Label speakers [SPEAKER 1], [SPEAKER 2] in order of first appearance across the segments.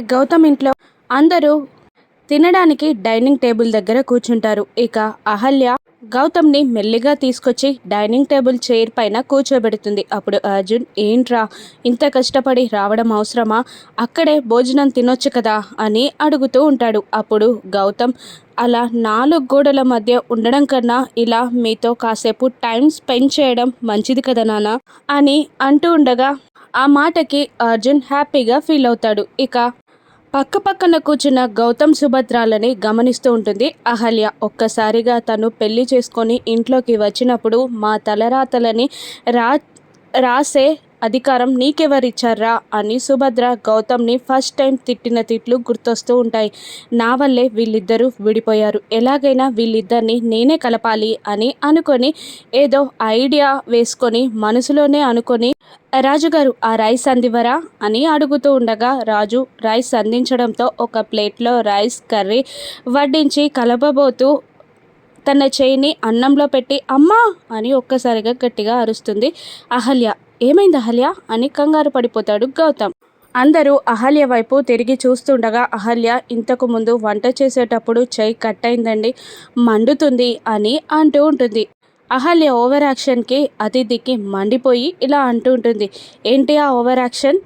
[SPEAKER 1] గౌతమ్ ఇంట్లో అందరూ తినడానికి డైనింగ్ టేబుల్ దగ్గర కూర్చుంటారు. ఇక అహల్య గౌతమ్ని మెల్లిగా తీసుకొచ్చి డైనింగ్ టేబుల్ చైర్ పైన కూర్చోబెడుతుంది. అప్పుడు అర్జున్ ఏంట్రా ఇంత కష్టపడి రావడం అవసరమా? అక్కడే భోజనం తినొచ్చు కదా? అని అడుగుతూ ఉంటాడు. అప్పుడు గౌతమ్ అలా నాలుగు గోడల మధ్య ఉండడం కన్నా ఇలా మీతో కాసేపు టైం స్పెండ్ చేయడం మంచిది కదా నాన్న? అని అంటూ ఉండగా ఆ మాటకి అర్జున్ హ్యాపీగా ఫీల్ అవుతాడు. ఇక పక్క పక్కన కూర్చున్న గౌతమ్ సుభద్రాలని గమనిస్తూ ఉంటుంది. అహల్య ఒక్కసారిగా తను పెళ్ళి చేసుకొని ఇంట్లోకి వచ్చినప్పుడు మా తలరాతలని రా రాసే అధికారం నీకెవరిచ్చారా అని సుభద్ర గౌతమ్ని ఫస్ట్ టైం తిట్టిన తిట్లు గుర్తొస్తూ ఉంటాయి. నా వల్లే వీళ్ళిద్దరూ విడిపోయారు. ఎలాగైనా వీళ్ళిద్దరిని నేనే కలపాలి అని అనుకొని ఏదో ఐడియా వేసుకొని మనసులోనే అనుకొని రాజుగారు ఆ రైస్ అందివరా అని అడుగుతూ ఉండగా రాజు రైస్ అందించడంతో ఒక ప్లేట్లో రైస్ కర్రీ వడ్డించి కలపబోతూ తన చేయిని అన్నంలో పెట్టి అమ్మా! అని ఒక్కసారిగా గట్టిగా అరుస్తుంది అహల్య. ఏమైంది అహల్య? అని కంగారు పడిపోతాడు గౌతమ్. అందరూ అహల్య వైపు తిరిగి చూస్తుండగా అహల్య ఇంతకు ముందు వంట చేసేటప్పుడు చెయ్యి కట్ అయిందండి మండుతుంది అని అంటూ ఉంటుంది. అహల్య ఓవర్ యాక్షన్కి అతిథికి మండిపోయి ఇలా అంటూ ఉంటుంది. ఏంటి ఆ ఓవర్ యాక్షన్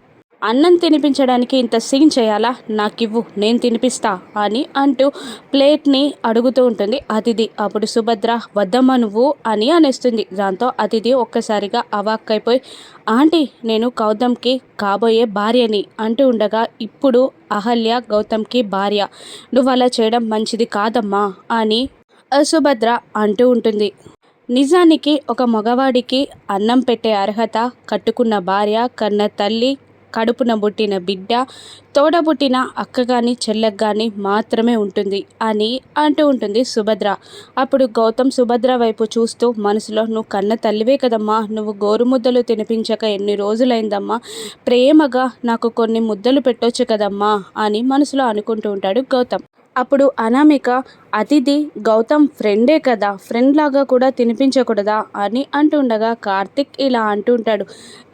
[SPEAKER 1] అన్నం తినిపించడానికి ఇంత సీన్ చేయాలా? నాకివ్వు నేను తినిపిస్తా అని అంటూ ప్లేట్ని అడుగుతూ ఉంటుంది అతిథి. అప్పుడు సుభద్ర వద్దమ్మా నువ్వు అని అనేస్తుంది. దాంతో అతిథి ఒక్కసారిగా అవాక్కైపోయి ఆంటీ నేను గౌతమ్కి కాబోయే భార్యని అంటూ ఉండగా ఇప్పుడు అహల్య గౌతమ్కి భార్య. నువ్వు అలా చేయడం మంచిది కాదమ్మా అని సుభద్ర అంటూ ఉంటుంది. నిజానికి ఒక మగవాడికి అన్నం పెట్టే అర్హత కట్టుకున్న భార్య కన్న తల్లి కడుపున పుట్టిన బిడ్డ తోడబుట్టిన అక్క కానీ చెల్లెకు కానీ మాత్రమే ఉంటుంది అని అంటూ ఉంటుంది సుభద్ర. అప్పుడు గౌతమ్ సుభద్ర వైపు చూస్తూ మనసులో నువ్వు కన్న తల్లివే కదమ్మా. నువ్వు గోరుముద్దలు తినిపించక ఎన్ని రోజులైందమ్మా. ప్రేమగా నాకు కొన్ని ముద్దలు పెట్టొచ్చు కదమ్మా అని మనసులో అనుకుంటూ ఉంటాడు గౌతమ్. అప్పుడు అనామిక అతిథి గౌతమ్ ఫ్రెండే కదా ఫ్రెండ్ లాగా కూడా తినిపించకూడదా? అని అంటుండగా కార్తిక్ ఇలా అంటుంటాడు.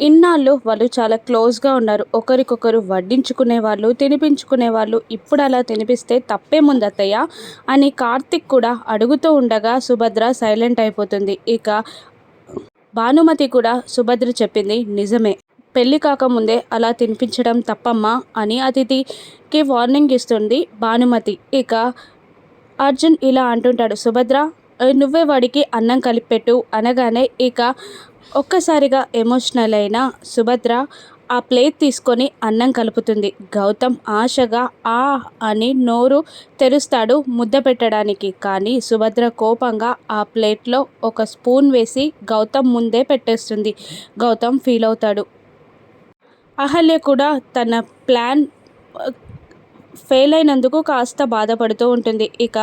[SPEAKER 1] ఇన్నాళ్ళు వాళ్ళు చాలా క్లోజ్గా ఉన్నారు. ఒకరికొకరు వడ్డించుకునే వాళ్ళు తినిపించుకునే వాళ్ళు ఇప్పుడు అలా తినిపిస్తే తప్పేముంది అత్తయ్య అని కార్తిక్ కూడా అడుగుతూ ఉండగా సుభద్ర సైలెంట్ అయిపోతుంది. ఇక భానుమతి కూడా సుభద్ర చెప్పింది నిజమే. పెళ్ళి కాకముందే అలా తినిపించడం తప్పమ్మా అని అతిథికి వార్నింగ్ ఇస్తుంది భానుమతి. ఇక అర్జున్ ఇలా అంటుంటాడు సుభద్ర నువ్వే వాడికి అన్నం కలిపెట్టు అనగానే ఇక ఒక్కసారిగా ఎమోషనల్ అయిన సుభద్ర ఆ ప్లేట్ తీసుకొని అన్నం కలుపుతుంది. గౌతమ్ ఆశగా ఆ అని నోరు తెరుస్తాడు ముద్ద పెట్టడానికి. కానీ సుభద్ర కోపంగా ఆ ప్లేట్లో ఒక స్పూన్ వేసి గౌతమ్ ముందే పెట్టేస్తుంది. గౌతమ్ ఫీల్ అవుతాడు. అహల్య కూడా తన ప్లాన్ ఫెయిల్ అయినందుకు కాస్త బాధపడుతూ ఉంటుంది. ఇక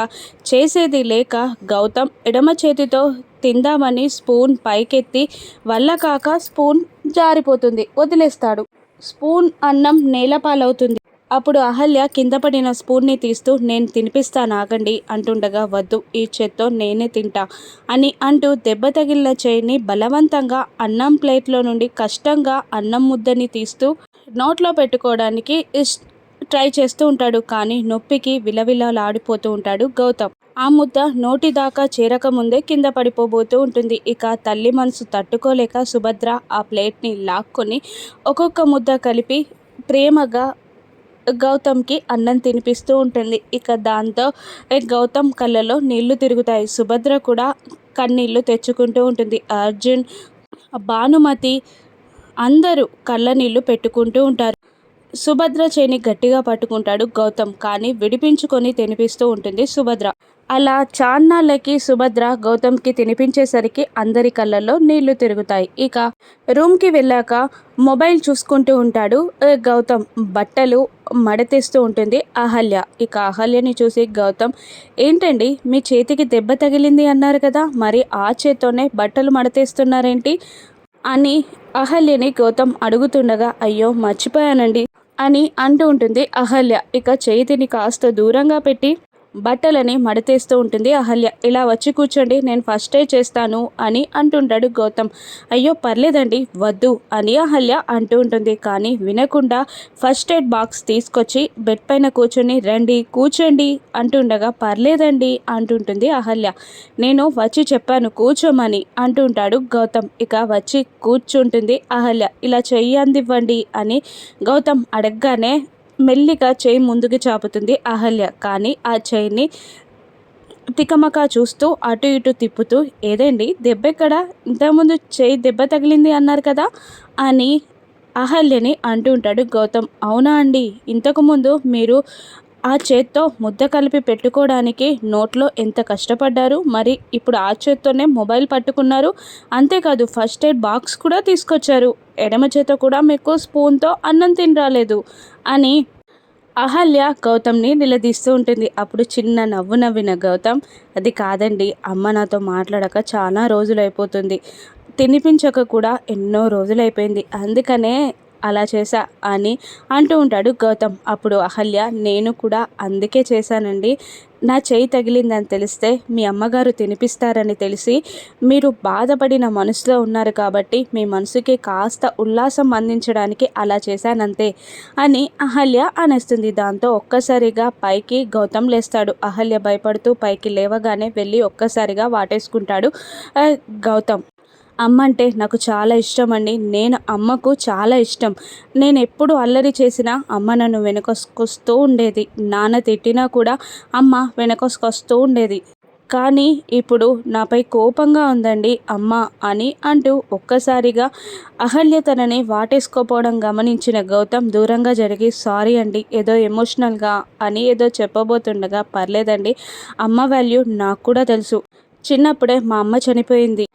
[SPEAKER 1] చేసేది లేక గౌతమ్ ఎడమ చేతితో తిందామని స్పూన్ పైకెత్తి వల్ల కాక స్పూన్ జారిపోతుంది. వదిలేస్తాడు. స్పూన్ అన్నం నేలపాలవుతుంది. అప్పుడు అహల్య కింద పడిన స్పూన్ని తీస్తూ నేను తినిపిస్తాను ఆగండి అంటుండగా వద్దు ఈ చేత్తో నేనే తింటా అని అంటూ దెబ్బ తగిలిన చేయిని బలవంతంగా అన్నం ప్లేట్లో నుండి కష్టంగా అన్నం ముద్దని తీస్తూ నోట్లో పెట్టుకోవడానికి ట్రై చేస్తూ ఉంటాడు. కానీ నొప్పికి విలవిలలాడిపోతూ ఉంటాడు గౌతమ్. ఆ ముద్ద నోటి దాకా చేరకముందే కింద పడిపోబోతూ ఉంటుంది. ఇక తల్లి మనసు తట్టుకోలేక సుభద్ర ఆ ప్లేట్ని లాక్కొని ఒక్కొక్క ముద్ద కలిపి ప్రేమగా గౌతమ్కి అన్నం తినిపిస్తూ ఉంటుంది. ఇక దాంతో గౌతమ్ కళ్ళలో నీళ్ళు తిరుగుతాయి. సుభద్ర కూడా కన్నీళ్ళు తెచ్చుకుంటూ ఉంటుంది. అర్జున్ భానుమతి అందరూ కళ్ళ నీళ్ళు పెట్టుకుంటూ ఉంటారు. సుభద్ర చేని గట్టిగా పట్టుకుంటాడు గౌతమ్ కానీ విడిపించుకొని తినిపిస్తూ ఉంటుంది సుభద్ర. అలా చాన్నాళ్ళకి సుభద్ర గౌతమ్కి తినిపించేసరికి అందరి కళ్ళల్లో నీళ్ళు తిరుగుతాయి. ఇక రూమ్కి వెళ్ళాక మొబైల్ చూసుకుంటూ ఉంటాడు గౌతమ్. బట్టలు మడతేస్తూ ఉంటుంది అహల్య. ఇక అహల్యని చూసి గౌతమ్ ఏంటండి మీ చేతికి దెబ్బ తగిలింది అన్నారు కదా. మరి ఆ చేత్తోనే బట్టలు మడతేస్తున్నారేంటి? అని అహల్యని గౌతమ్ అడుగుతుండగా అయ్యో మర్చిపోయానండి అని అంటూ ఉంటుంది అహల్య. ఇక చేతిని కాస్త దూరంగా పెట్టి బట్టలని మడతేస్తూ ఉంటుంది. అహల్య ఇలా వచ్చి కూర్చోండి నేను ఫస్ట్ చేస్తాను అని అంటుంటాడు గౌతమ్. అయ్యో పర్లేదండి వద్దు అని అహల్య అంటూ ఉంటుంది. కానీ వినకుండా ఫస్ట్ ఎయిడ్ బాక్స్ తీసుకొచ్చి బెడ్ పైన కూర్చొని రండి కూర్చోండి అంటుండగా పర్లేదండి అంటుంటుంది అహల్య. నేను వచ్చి చెప్పాను కూర్చోమని అంటుంటాడు గౌతమ్. ఇక వచ్చి కూర్చుంటుంది అహల్య. ఇలా చెయ్యి అందివ్వండి అని గౌతమ్ అడగగానే మెల్లిగా చేయి ముందుకు చాపుతుంది అహల్య. కానీ ఆ చేయిని తికమకా చూస్తూ అటు ఇటు తిప్పుతూ ఏదండి? దెబ్బ ఎక్కడ? ఇంతకుముందు చేయి దెబ్బ తగిలింది అన్నారు కదా? అని అహల్యని అంటూ ఉంటాడు గౌతమ్. అవునా అండి? ఇంతకుముందు మీరు ఆ చేత్తో ముద్ద కలిపి పెట్టుకోవడానికి నోట్లో ఎంత కష్టపడ్డారు? మరి ఇప్పుడు ఆ చేత్తోనే మొబైల్ పట్టుకున్నారు. అంతేకాదు ఫస్ట్ ఎయిడ్ బాక్స్ కూడా తీసుకొచ్చారు. ఎడమ చేత కూడా మీకు స్పూన్తో అన్నం తినరాలేదు అని అహల్య గౌతమ్ని నిలదీస్తూ ఉంటుంది. అప్పుడు చిన్న నవ్వు నవ్విన గౌతమ్ అది కాదండి అమ్మ నాతో మాట్లాడక చాలా రోజులు అయిపోతుంది తినిపించక కూడా ఎన్నో రోజులు అయిపోయింది అందుకనే అలా చేశా అని అంటూ ఉంటాడు గౌతమ్. అప్పుడు అహల్య నేను కూడా అందుకే చేశానండి. నా చేయి తగిలిందని తెలిస్తే మీ అమ్మగారు తినిపిస్తారని తెలిసి మీరు బాధపడిన మనసులో ఉన్నారు కాబట్టి మీ మనసుకి కాస్త ఉల్లాసం అందించడానికి అలా చేశానంతే అని అహల్య అనేస్తుంది. దాంతో ఒక్కసారిగా పైకి గౌతమ్ లేస్తాడు. అహల్య భయపడుతూ పైకి లేవగానే వెళ్ళి ఒక్కసారిగా వాటేసుకుంటాడు గౌతమ్. అమ్మ అంటే నాకు చాలా ఇష్టం అండి నేను అమ్మకు చాలా ఇష్టం. నేను ఎప్పుడు అల్లరి చేసినా అమ్మ నన్ను వెనకొసుకొస్తూ ఉండేది. నాన్న తిట్టినా కూడా అమ్మ వెనకొసుకొస్తూ ఉండేది. కానీ ఇప్పుడు నాపై కోపంగా ఉందండి అమ్మ అని అంటూ ఒక్కసారిగా అహల్య తనని వాటేసుకోపోవడం గమనించిన గౌతమ్ దూరంగా జరిగి సారీ అండి ఏదో ఎమోషనల్గా అని ఏదో చెప్పబోతుండగా పర్లేదండి అమ్మ వాల్యూ నాకు కూడా తెలుసు. చిన్నప్పుడే మా అమ్మ చనిపోయింది.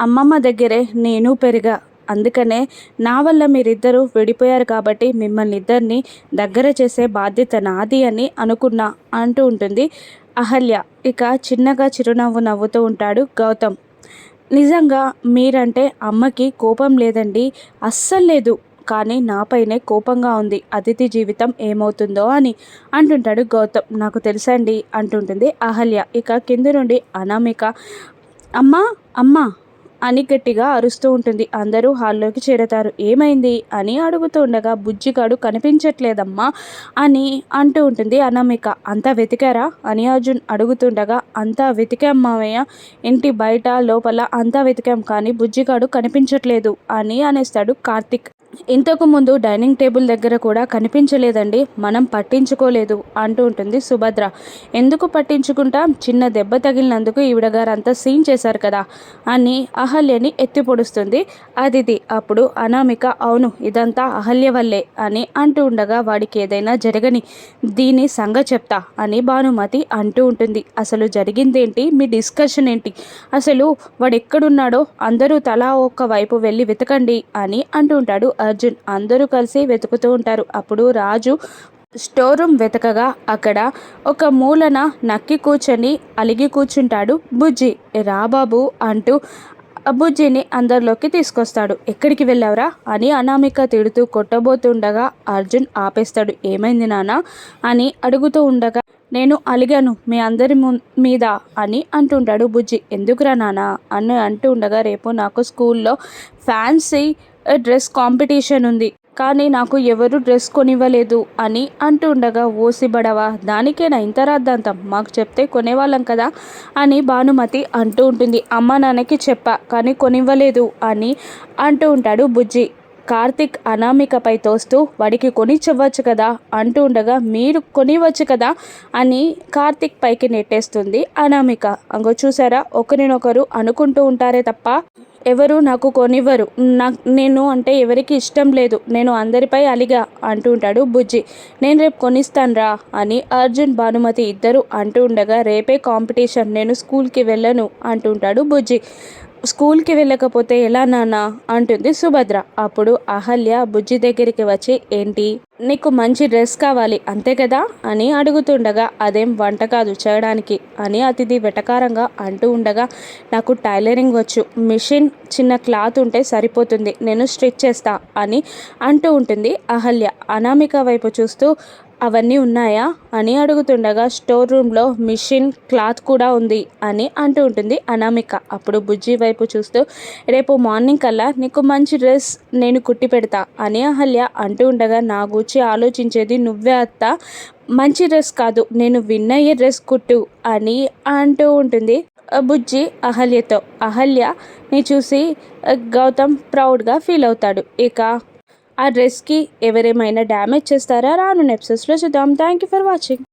[SPEAKER 1] అమ్మమ్మ దగ్గరే నేను పెరిగా. అందుకనే నా వల్ల మీరిద్దరూ విడిపోయారు కాబట్టి మిమ్మల్ని ఇద్దరిని దగ్గర చేసే బాధ్యత నాది అని అనుకున్నా అంటూ ఉంటుంది అహల్య. ఇక చిన్నగా చిరునవ్వు నవ్వుతూ ఉంటాడు గౌతమ్. నిజంగా మీరంటే అమ్మకి కోపం లేదండి. అస్సలు లేదు. కానీ నాపైనే కోపంగా ఉంది. అతిథి జీవితం ఏమవుతుందో అని అంటుంటాడు గౌతమ్. నాకు తెలుసండి అంటుంటుంది అహల్య. ఇక కింద నుండి అనామిక అమ్మా అమ్మా అని గట్టిగా అరుస్తూ ఉంటుంది. అందరూ హాల్లోకి చేరతారు. ఏమైంది? అని అడుగుతూ ఉండగా బుజ్జిగాడు కనిపించట్లేదమ్మా అని అంటూ ఉంటుంది అనామిక. అంతా వెతికారా? అని అర్జున్ అడుగుతుండగా అంతా వెతికాం మామయ్య ఇంటి బయట లోపల అంతా వెతికాం కానీ బుజ్జిగాడు కనిపించట్లేదు అని అనేస్తాడు కార్తిక్. ఇంతకు ముందు డైనింగ్ టేబుల్ దగ్గర కూడా కనిపించలేదండి. మనం పట్టించుకోలేదు అంటూ ఉంటుంది సుభద్ర. ఎందుకు పట్టించుకుంటాం? చిన్న దెబ్బ తగిలినందుకు ఈవిడగారంతా అంతా సీన్ చేశారు కదా అని అహల్యని ఎత్తి పొడుస్తుంది. అదితి అప్పుడు అనామిక అవును ఇదంతా అహల్య వల్లే అని అంటూ ఉండగా వాడికి ఏదైనా జరగని దీని సంగ చెప్తా అని భానుమతి అంటూ ఉంటుంది. అసలు జరిగిందేంటి? మీ డిస్కషన్ ఏంటి? అసలు వాడు ఎక్కడున్నాడో అందరూ తలా ఒక్క వైపు వెళ్ళి వెతకండి అని అంటూ ఉంటాడు అర్జున్ అందరూ కలిసి వెతుకుతూ ఉంటారు. అప్పుడు రాజు స్టోర్ రూమ్ వెతకగా అక్కడ ఒక మూలన నక్కి కూర్చొని అలిగి కూర్చుంటాడు బుజ్జి. రాబాబు అంటూ బుజ్జిని అందరిలోకి తీసుకొస్తాడు. ఎక్కడికి వెళ్ళావురా? అని అనామిక తిడుతూ కొట్టబోతుండగా అర్జున్ ఆపేస్తాడు. ఏమైంది నాన్న? అని అడుగుతూ ఉండగా నేను అలిగాను మీ అందరి మీద అని అంటుంటాడు బుజ్జి. ఎందుకురా నాన్న? అని అంటూ ఉండగా రేపు నాకు స్కూల్లో ఫ్యాన్సీ డ్రెస్ కాంపిటీషన్ ఉంది. కానీ నాకు ఎవరు డ్రెస్ కొనివ్వలేదు అని అంటూ ఉండగా దానికే దానికేనా ఇంత రాద్దాంతం? మాకు చెప్తే కొనేవాళ్ళం కదా అని భానుమతి అంటూ ఉంటుంది. అమ్మ నాన్నకి చెప్పా కానీ కొనివ్వలేదు అని అంటూ ఉంటాడు బుజ్జి. కార్తిక్ అనామికపై తోస్తూ వాడికి కొనిచ్చవచ్చు కదా అంటూ ఉండగా మీరు కొనివచ్చు కదా అని కార్తిక్ పైకి నెట్టేస్తుంది అనామిక. అంగో చూసారా ఒకరినొకరు అనుకుంటూ ఉంటారే తప్ప ఎవరు నాకు కొనివ్వరు. నాకు నేను అంటే ఎవరికి ఇష్టం లేదు. నేను అందరిపై అలిగా అంటూ ఉంటాడు బుజ్జి. నేను రేపు కొనిస్తానురా అని అర్జున్ భానుమతి ఇద్దరు అంటూ ఉండగా రేపే కాంపిటీషన్. నేను స్కూల్కి వెళ్ళను అంటుంటాడు బుజ్జి. స్కూల్కి వెళ్ళకపోతే ఎలా నాన్న? అంటుంది సుభద్ర. అప్పుడు అహల్య బుజ్జి దగ్గరికి వచ్చి ఏంటి? నీకు మంచి డ్రెస్ కావాలి అంతే కదా? అని అడుగుతుండగా అదేం వంట కాదు చేయడానికి అని అతిథి వెటకారంగా అంటూ ఉండగా నాకు టైలరింగ్ వచ్చు మిషన్ చిన్న క్లాత్ ఉంటే సరిపోతుంది నేను స్టిచ్ చేస్తా అని అంటూ ఉంటుంది అహల్య. అనామిక వైపు చూస్తూ అవన్నీ ఉన్నాయా అని అడుగుతుండగా స్టోర్ రూమ్లో మిషన్ క్లాత్ కూడా ఉంది అని అంటూ ఉంటుంది అనామిక. అప్పుడు బుజ్జి వైపు చూస్తూ రేపు మార్నింగ్ కల్లా నీకు మంచి డ్రెస్ నేను కుట్టి పెడతా అని అహల్య అంటూ ఉండగా నా గురించి ఆలోచించేది నువ్వే అత్త మంచి డ్రెస్ కాదు నేను విన్ అయ్యే డ్రెస్ కుట్టు అని అంటూ ఉంటుంది బుజ్జి అహల్యతో. అహల్య ని చూసి గౌతమ్ ప్రౌడ్గా ఫీల్ అవుతాడు. ఇక ఆ డ్రెస్కి ఎవరేమైనా డ్యామేజ్ చేస్తారా? రాను ఎపిసోడ్స్లో చూద్దాం. Thank you for watching